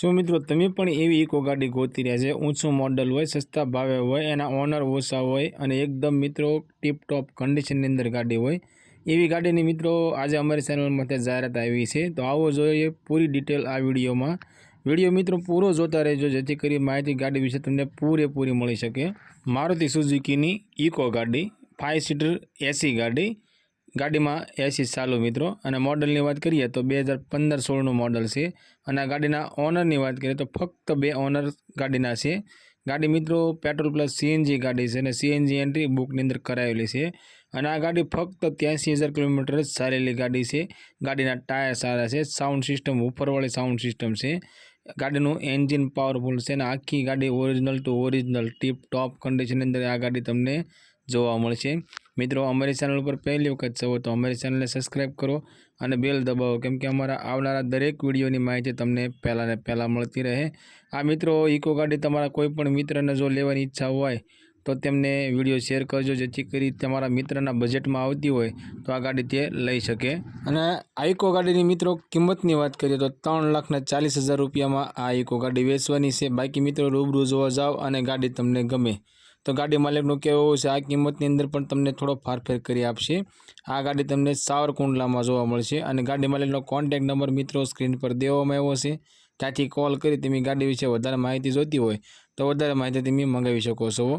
શું મિત્રો તમે પણ એવી ઇકો ગાડી ગોતી રહ્યા છે, ઊંચું મોડલ હોય, સસ્તા ભાવે હોય, એના ઓનર ઓછા હોય અને એકદમ મિત્રો ટીપટોપ કન્ડિશનની અંદર ગાડી હોય, એવી ગાડીની મિત્રો આજે અમારી ચેનલમાંથી જાહેરાત આવી છે. તો આવો જોઈએ પૂરી ડિટેલ આ વિડીયોમાં. વીડિયો મિત્રો પૂરો જોતા રહેજો, જેથી કરી માહિતી ગાડી વિશે તમને પૂરેપૂરી મળી શકે. મારુતિ સુઝુકીની ઇકો ગાડી ફાઇવ સીટર એસી ગાડી ગાડીમાં એસી ચાલુ મિત્રો. અને મોડલની વાત કરીએ તો બે હજાર પંદર સોળનું મોડલ છે. અને આ ગાડીના ઓનરની વાત કરીએ તો ફક્ત બે ઓનર ગાડીના છે. ગાડી મિત્રો પેટ્રોલ પ્લસ સીએનજી ગાડી છે અને સીએનજી એન્ટ્રી બુકની અંદર કરાવેલી છે. અને આ ગાડી ફક્ત ત્યાંસી હજાર કિલોમીટર જ ચાલેલી ગાડી છે. ગાડીના ટાયર સારા છે. સાઉન્ડ સિસ્ટમ ઉપરવાળી સાઉન્ડ સિસ્ટમ છે. ગાડીનું એન્જિન પાવરફુલ છે અને આખી ગાડી original to original tip top કન્ડિશનની અંદર આ ગાડી તમને જોવા મળશે મિત્રો, અમારી ચેનલ ઉપર પહેલી વખત જવો તો અમારી ચેનલને સબસ્ક્રાઈબ કરો અને બેલ દબાવો, કેમ કે અમારા આવનારા દરેક વિડીયોની માહિતી તમને પહેલાં ને પહેલાં મળતી રહે. આ મિત્રો ઇકો ગાડી તમારા કોઈપણ મિત્રને જો લેવાની ઈચ્છા હોય તો તેમને વીડિયો શેર કરજો, જેથી કરી તમારા મિત્રના બજેટમાં આવતી હોય તો આ ગાડી તે લઈ શકે. અને આ ઇકો ગાડીની મિત્રો, કિંમતની વાત કરીએ તો ત્રણ લાખના ચાલીસ હજાર રૂપિયામાં આ ઇકો ગાડી વેચવાની છે. બાકી મિત્રો, રૂબરૂ જોવા જાઓ અને ગાડી તમને ગમે. તો ગાડી માલિકનું કહેવું છે, આ કિંમતની અંદર પણ તમને થોડો ફારફેર કરી આપશે. આ ગાડી તમને સાવરકુંડલામાં જોવા મળશે અને ગાડી માલિકનો કોન્ટેક નંબર મિત્રો સ્ક્રીન પર દેવામાં આવ્યો છે. ત્યાંથી કોલ કરી, તમે ગાડી વિશે વધારે માહિતી જોઈતી હોય તો વધારે માહિતી તમે મંગાવી શકો છો.